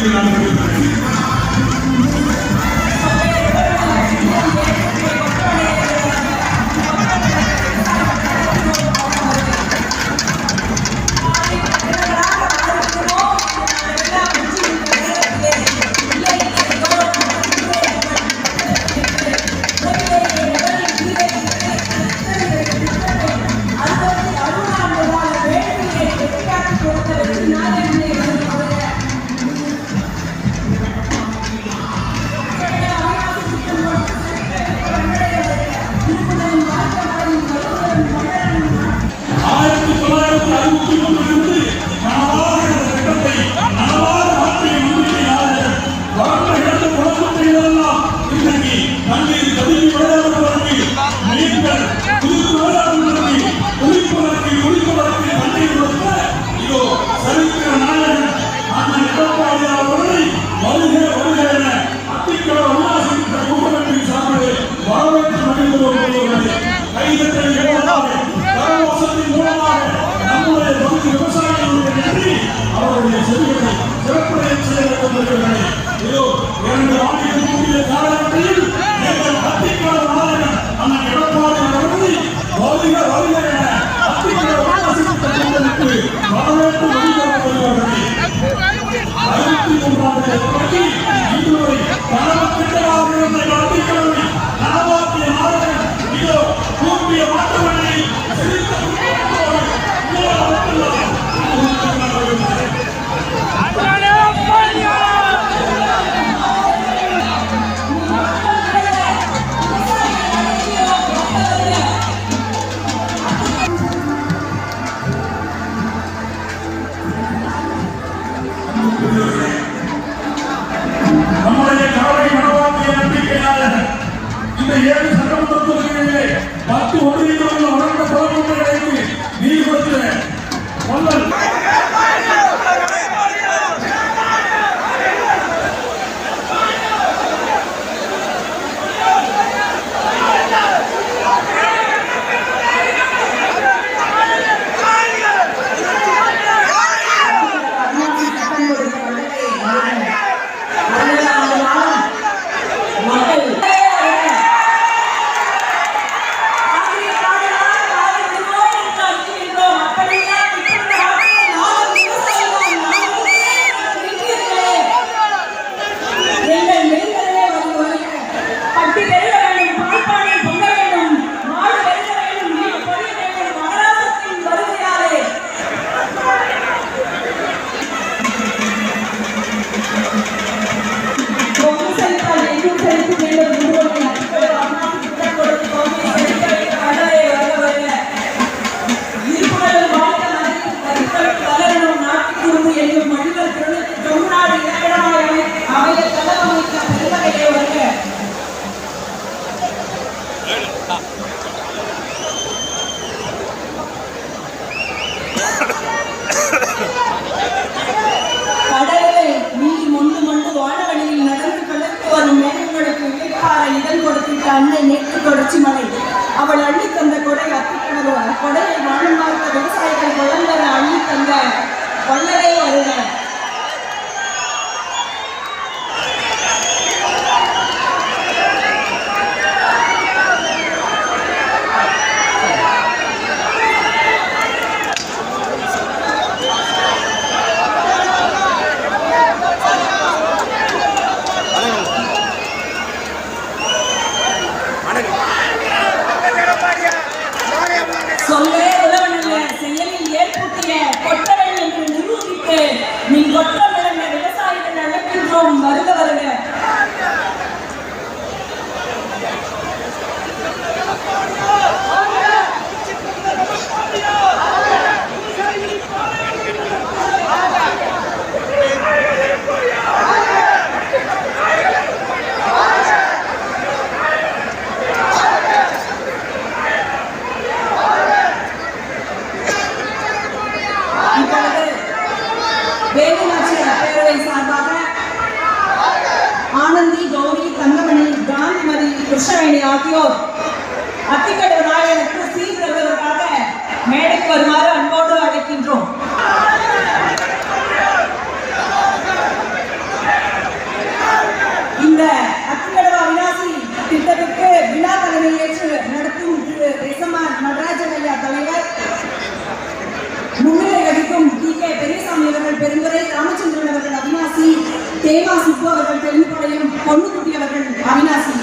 உங்களுக்கு இன்றைக்கு தண்ணீர் கல்வி விளையாடுவதற்கு நீங்கள் குதித்து விளையாடுவதற்கு குளிப்பதற்கு குளிப்பதற்கு தண்ணீர் கொடுக்க இதோ சரித்திர நாயகன் அண்ணன் எடப்பாடி அவர்களை வருக வருக என அத்திக்கட உல்லாசித்த கூட்டமைப்பின் சார்பில் வரவேற்று மகிழ்ந்து வருவதை கைதட்டல் மூலமாக கரவசத்தின் மூலமாக நம்முடைய பகுதி விவசாயிகளுடைய நன்றி. அவருடைய செடிகளை உல்லாசித்த கூட்டமைப்பு வரவேற்று அறுபத்தி மூன்றாவது தொடங்கி இன்று வரை கனவு இருந்த அத்திக்கிழமை நனவாக்கிய இதோ கூப்பிய மாற்றவனை சிரித்த இந்த ஏழு சட்டமன்ற தொகுதிகளிலே பத்து ஒன்றியங்களில் வளர்ந்த குழந்தைகளுக்கு நீர் அன்னை நேற்று தொடர்ச்சி மலை. அவள் அள்ளி தந்த கொடை அத்திக்கடவு கொடையை வாழும் விவசாயிகள் குழந்தை அள்ளி தந்த வல்லரே வருக சொல்லே உழவனல்ல செயலில் ஏற்புத்திய கொட்டவன் என்று நிரூபித்து நீ கொட்ட விளங்க விவசாயிகள் அழைக்கின்றோம் வருக வருக இப்பொழுது வேலுநாச்சியார் பேரவை சார்பாக ஆனந்தி கௌரி தங்கமணி காந்திமதி கிருஷ்ணவேணி ஆகியோர் அத்திக்கடவு நாயகனுக்கு சீர் தருவதற்காக மேடைக்கு வருமாறு அன்போடு அழைக்கின்றோம் தேவா சுப்பு அவர்கள் தெலுங்குபாளையம் பொண்ணுக்குட்டி அவர்கள் அவினாசி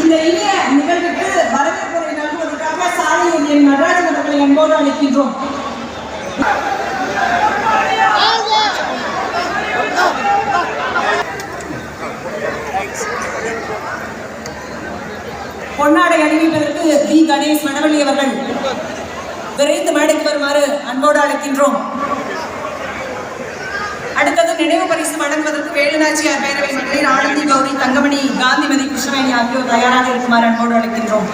இந்த இனிய நிகழ்வுக்கு வரவேற்புரை நல்குவதற்காக சாலையில் என் நடராஜன் அவர்களை அன்போடு அழைக்கின்றோம் பொன்னாடை அணிவிப்பதற்கு வி. கணேஷ் மணவள்ளி அவர்கள் விரைந்து மேடைக்கு வருமாறு அன்போடு அழைக்கின்றோம். அடுத்தது நினைவு பரிசு வழங்குவதற்கு வேலுநாச்சியார் பேரவை மகளிர் ஆனந்தி கௌரி தங்கமணி காந்திமதி கிருஷ்ணவேணி ஆகியோர் தயாராக இருக்குமாறு அன்போடு அழைக்கின்றோம்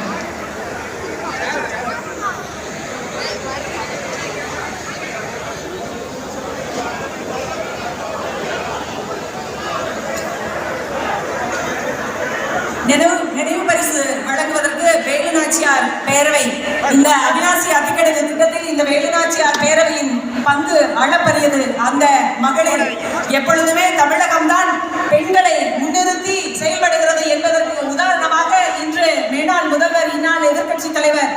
நினைவு நினைவு பரிசு வழங்குவதற்கு வேலுநாச்சியார் பேரவை இந்த அவினாசி அத்திக்கடவு திட்டத்தில் இந்த வேலுநாச்சியார் பேரவையின் பங்கு அளப்பரியது அந்த மகளிர் எப்பொழுதுமே தமிழகம்தான் பெண்களை முன்னிறுத்தி செயல்படுகிறது என்பதற்கு உதாரணமாக இன்று மேனாள் முதல்வர் இந்நாள் எதிர்க்கட்சி தலைவர்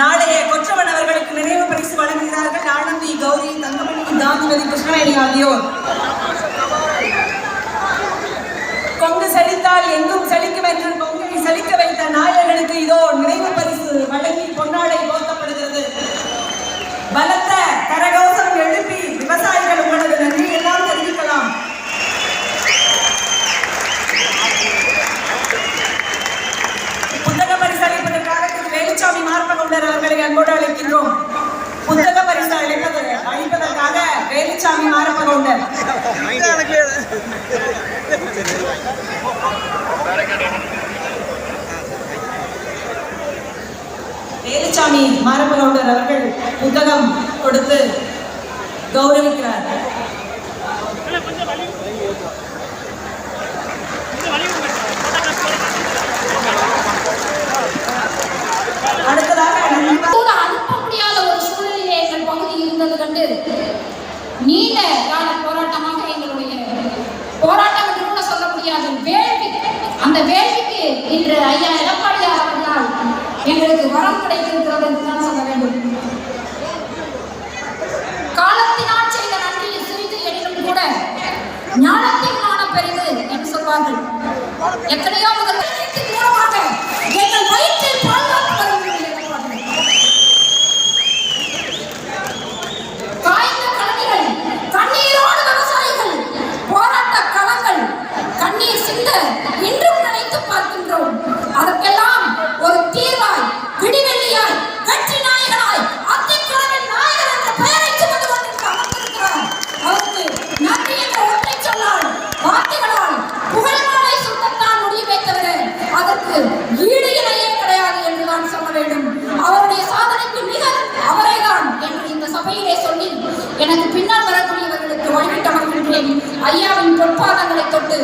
நாளைய கொற்றவன் அவர்களுக்கு நினைவு பரிசு வழங்குகிறார்கள். ஆனந்தி கௌரி தங்கமணி காந்திமதி கிருஷ்ணவேணி ஆகியோர். கொங்கு செழித்தால் எங்கும் செழிக்கும் என்று கொங்கை செழிக்க வைத்த நாயகனுக்கு இதோ நினைவு பரிசு வழங்கி பொன்னாடை போர்த்தப்படுகிறது பலத்த கரகோஷம் எழுப்பி விவசாயிகள் உங்களது நன்றி எல்லாம் தெரிவிக்கலாம் புத்தக பரிசு அளிப்பதற்காக திரு வேலுச்சாமி மார்பகவுண்டர் அவர்களை அன்போடு அழைக்கின்றோம். புத்தக பரிசு அளிப்பது அளிப்பதற்காக வேலுச்சாமி மாரப்பகவுண்டர் வேலுச்சாமி மாரப்பகவுண்டர் அவர்கள் புத்தகம் கொடுத்து கௌரவிக்கிறார் அடுத்ததாக நன்றி கூட அனுப்ப முடியாத ஒரு சூழ்நிலையிலே எங்கள் பகுதி இருந்தது கண்டு நீண்ட கால போராட்டமாக எங்களுடைய போராட்டம் என்று கூட சொல்ல முடியாது. வேள்வி. அந்த வேள்விக்கு இன்று ஐயா எடப்பாடியார் அவர்களால் எங்களுக்கு வரம் கிடைத்திருக்கிறது என்றுதான் சொல்ல வேண்டும். காலத்தினால் செய்த நன்றியை சிறிது எனினும் கூட ஞானத்தின் ஞானம் பெரிது என்று சொல்வார்கள். எத்தனை ஈடு இணையே கிடையாது என்று நான் சொல்ல வேண்டும். அவருடைய சாதனைக்கு நிகர் அவரேதான் என்று இந்த சபையிலே சொல்லி எனக்கு பின்னால் வரக்கூடியவர்களுக்கு வழிவிட்டு அமர்கின்றேன். ஐயாவின் பொற்பாதங்களை தொட்டு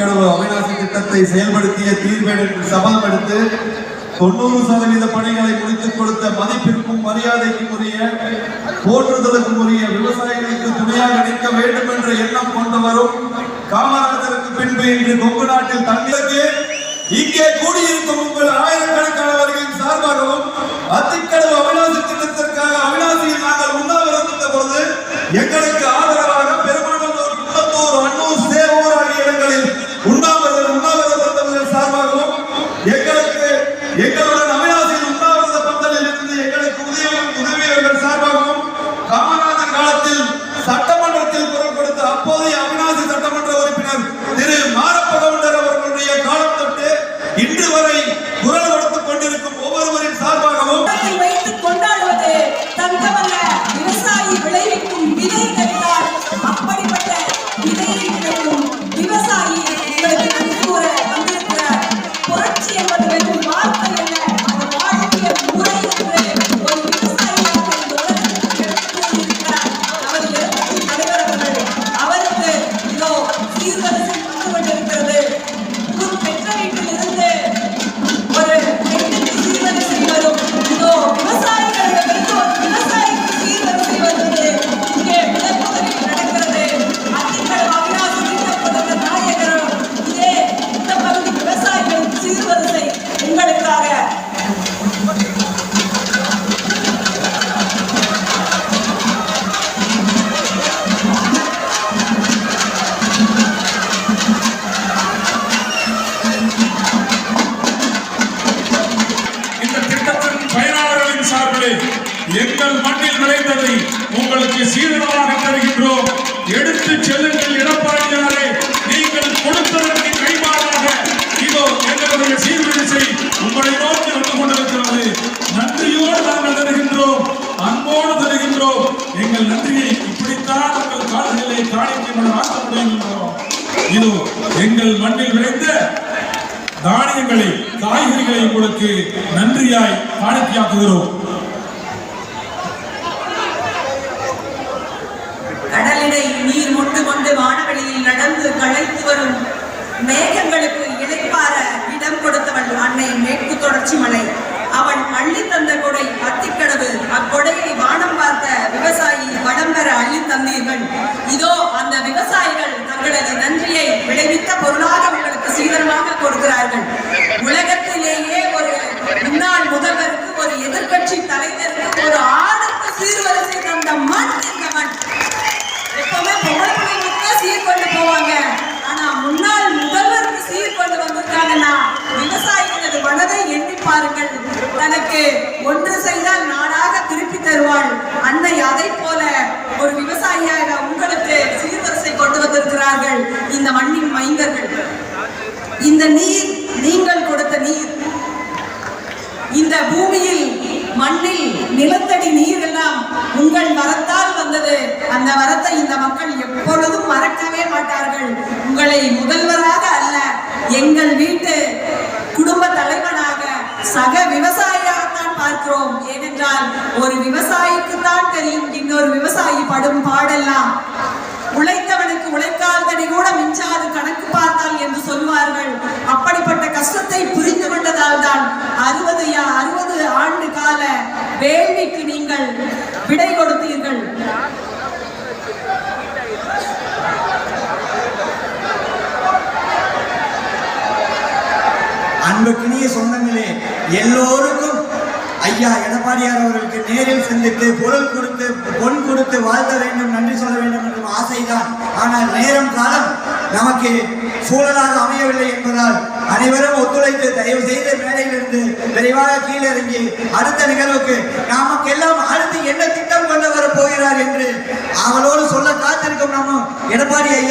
அத்திக்கடவு அவிநாசி திட்டத்தை செயல்படுத்திய தீர்வேடு என்று தொண்ணூறு சதவீத பணிகளை முடித்துக் கொடுத்த மதிப்பிற்கும் மரியாதைக்கும் உரிய போற்றுதலுக்கும் உரிய விவசாயிகளுக்கு துணையாக நிற்க வேண்டும் என்ற எண்ணம் கொண்டவரும் காமராஜருக்கு பின்பு இன்று கொங்கு நாட்டில் தங்களுக்கு இங்கே கூடியிருக்கும் உங்கள் ஆயிரக்கணக்கானவர்களின் சார்பாகவும் அத்திக்கடவு அவிநாசி பாடல்களை உங்களுக்கு நன்றியாய் பாடத்தியாக்குகிறோம் கடலிடை நீர் முட்டு கொண்டு வானவெளியில் நடந்து களைத்து வரும் மேகங்களுக்கு இளைப்பார இடம் கொடுத்தவள் அன்னை மேற்கு தொடர்ச்சி மலை. அவன் அள்ளி தந்த கொடை அத்திக்கடவு. அக்கொடையை வானம் பார்த்த விவசாயி வடம் பெற அள்ளி தந்தீர்கள். இதோ அந்த விவசாயிகள் தங்களது நன்றியை விளைவித்த பொருளாக உங்களுக்கு சீதனமாக கொடுக்கிறார்கள். உலக தனக்கு ஒன்று செய்தால் நாடாக திருப்பி தருவாள். அன்னை அதை போல ஒரு விவசாயியாக உங்களுக்கு சீர்வரிசை கொண்டு வந்திருக்கிறார்கள். இந்த மண்ணின் மைந்தர்கள். இந்த நீர் நீங்கள் கொடுத்த நீர். இந்த பூமியில் மண்ணில் நிலத்தடி நீர் எல்லாம் உங்கள் வரத்தால் வந்தது. அந்த வரத்தை இந்த மக்கள் எப்பொழுதும் மறக்கவே மாட்டார்கள். உங்களை முதல்வராக அல்ல எங்கள் வீட்டு குடும்ப தலைவனாக சக விவசாய பார்க்கிறோம். ஏனென்றால் ஒரு விவசாயிக்கு தான் தெரியும் இன்னொரு விவசாயி படும் பாடெல்லாம். உழைத்தவனுக்கு உழைக்காதடி கூட மிஞ்சாது கணக்கு பார்த்தால் என்று சொல்வார்கள் அப்படிப்பட்ட கஷ்டத்தை புரிந்து கொண்டதால் தான் அறுபது அறுபது ஆண்டு கால வேள்விக்கு நீங்கள் விடை கொடுத்தீர்கள். அன்புக்கினிய சொந்தங்களே எல்லோருக்கும் ஐயா எடப்பாடியார் அவர்களுக்கு நேரில் சந்தித்து பொருள் கொடுத்து பொன் கொடுத்து வாழ்த்த வேண்டும் நன்றி சொல்ல வேண்டும் என்றும் ஆசைதான். ஆனால் நேரம் காலம் நமக்கு சூழலாக அமையவில்லை என்பதால் அனைவரும் ஒத்துழைத்து தயவு செய்து மேடையிலிருந்து விரைவாக கீழிறங்கி அடுத்த நிகழ்வுக்கு நமக்கெல்லாம் அடுத்து என்ன திட்டம் கொண்டு வர போகிறார் என்று அவளோடு சொல்ல காத்திருக்கும் நம்ம எடப்பாடி ஐயா.